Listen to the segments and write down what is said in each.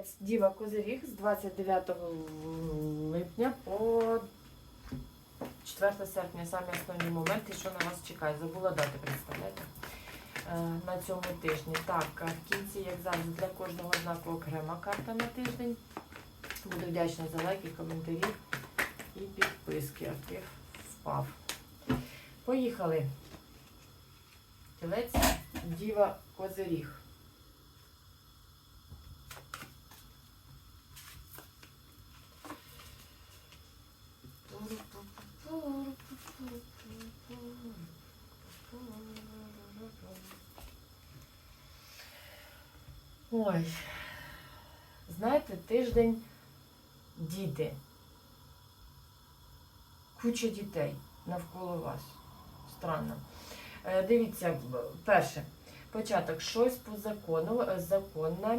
Тілець Діва Козиріг з 29 липня по 4 серпня самі основні моменти, що на вас чекає. Забула дати, представляєте? Е, На цьому тижні. Так, е, в кінці, як завжди, для кожного знаку окрема карта на тиждень. Буду вдячна за лайки, коментарі і підписки. Актив впав. Поїхали. Тілець Діва Козиріг. Ой, знаєте, тиждень діти. Куча дітей навколо вас. Странно. Е, Дивіться, перше, початок, щось по закону, е, законне,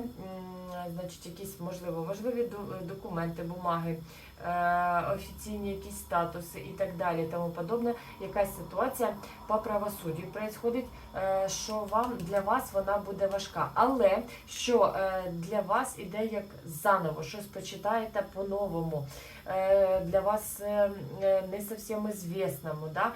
значить, якісь, можливо, важливі документи, бумаги, е, офіційні якісь статуси і так далі, тому подобне. Якась ситуація по правосуддю происходить, е, що вам для вас вона буде важка. Але що е, для вас іде як заново, щось почитаєте по-новому, е, для вас е, е, не зовсім ізвісному, да?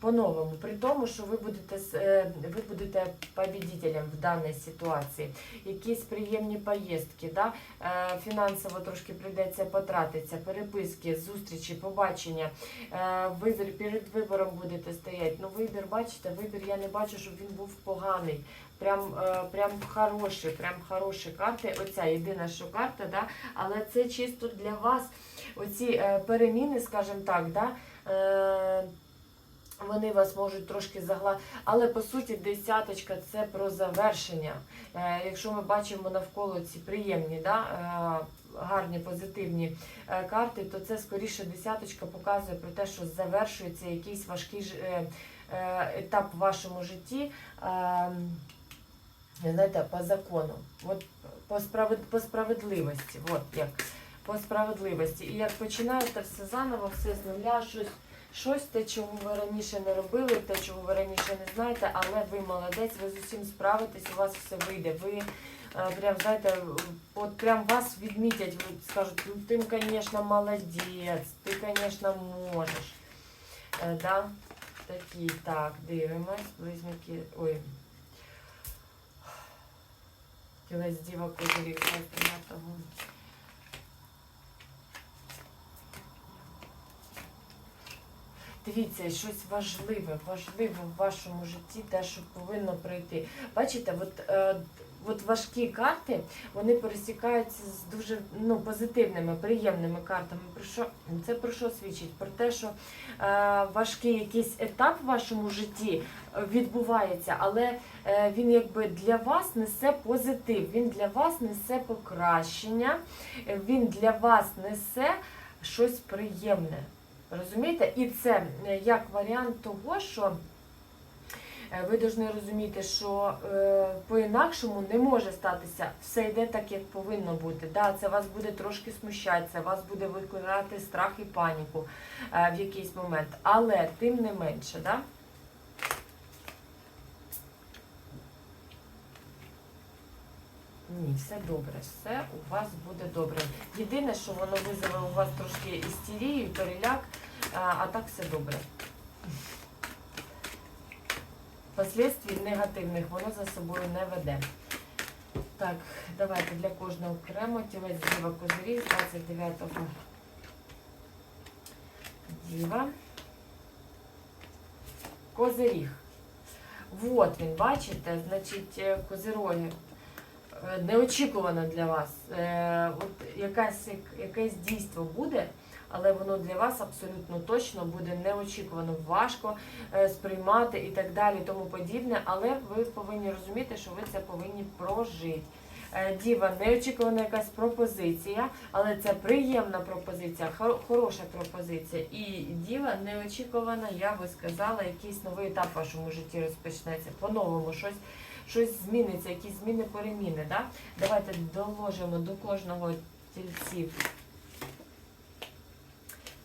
По-новому, при тому, що ви будете е, ви будете победителем в даній ситуації. Якісь приємні поїздки, да? е, фінансово трошки прийдеться потратитися, переписки, зустрічі, побачення. Е, Вибір перед вибором будете стояти. Ну, вибір, бачите, вибір я не бачу, щоб він був поганий. Прям, прям хороший, прям хороші карти. Оця єдина, що карта, да? але це чисто для вас. Оці переміни, скажімо так, да? Вони вас можуть трошки загла... Але по суті, десяточка це про завершення. Е, якщо ми бачимо навколо ці приємні, да, е, гарні, позитивні е, карти, то це скоріше десяточка показує про те, що завершується якийсь важкий етап в вашому житті. Е, знаєте, по закону, от по, справед... по справедливості. От як по справедливості. І як починаєте все заново, все з нуля, щось, щось те, чого ви раніше не робили, те, чого ви раніше не знаєте, але ви молодець, ви з усім справитесь, у вас все вийде. Ви е, прям знаєте, от прям вас відмітять, ви скажуть, ну ти, звісно, молодець, ти, звісно, можеш. Е, да? Такі, так, дивимось, близнюки. Ой. Тілець діва козирів 25-го. Дивіться, щось важливе, важливе в вашому житті, те, що повинно пройти. Бачите, от, е, от важкі карти, вони пересікаються з дуже ну, позитивними, приємними картами. Про що, це про що свідчить? Про те, що е, важкий якийсь етап в вашому житті відбувається, але е, він якби для вас несе позитив, він для вас несе покращення, він для вас несе щось приємне. Розумієте? І це е, як варіант того, що е, ви повинні розуміти, що е, по-інакшому не може статися. Все йде так, як повинно бути. Да, це вас буде трошки смущати, це вас буде викликати страх і паніку в якийсь момент. Але тим не менше, да? Ні, все добре, все у вас буде добре. Єдине, що воно визове у вас трошки істерію, переляк, а, так все добре. Последствій негативних воно за собою не веде. Так, давайте для кожного окремо тілець Діва Козиріг 29-го. Діва. Козиріг. Вот він, бачите, значить, е, козироги. Е, Неочікувано для вас. Е, От якась, якесь дійство буде, але воно для вас абсолютно точно буде неочікувано, важко е, сприймати і так далі, тому подібне. Але ви повинні розуміти, що ви це повинні прожити. Е, Діва, неочікувана якась пропозиція, але це приємна пропозиція, хор- хороша пропозиція. І діва неочікувана, я би сказала, якийсь новий етап в вашому житті розпочнеться. По-новому щось, щось зміниться, якісь зміни, переміни. Да? Давайте доложимо до кожного тільців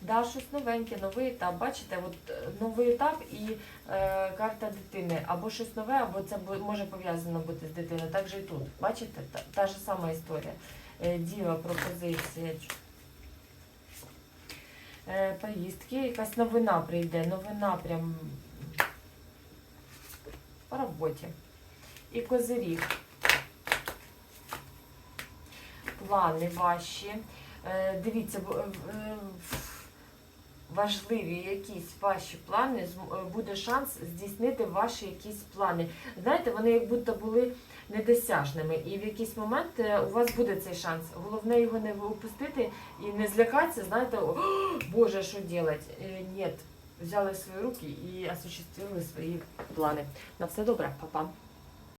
Да, щось новеньке, новий етап. Бачите, от е, новий етап і е, карта дитини. Або щось нове, або це може пов'язано бути з дитиною. Так же і тут. Бачите, та, та ж сама історія. Е, діва, пропозиція. Е, поїздки, якась новина прийде, новина прям по роботі. І козиріг. Плани ваші. Е, Дивіться, е, важливі якісь ваші плани, е, буде шанс здійснити ваші якісь плани. Знаєте, вони як будто були недосяжними. І в якийсь момент е, у вас буде цей шанс. Головне його не упустити і не злякатися, знаєте, «О, Боже, що робити? Ні, взяли свої руки і осуществили свої плани. На все добре, па-па.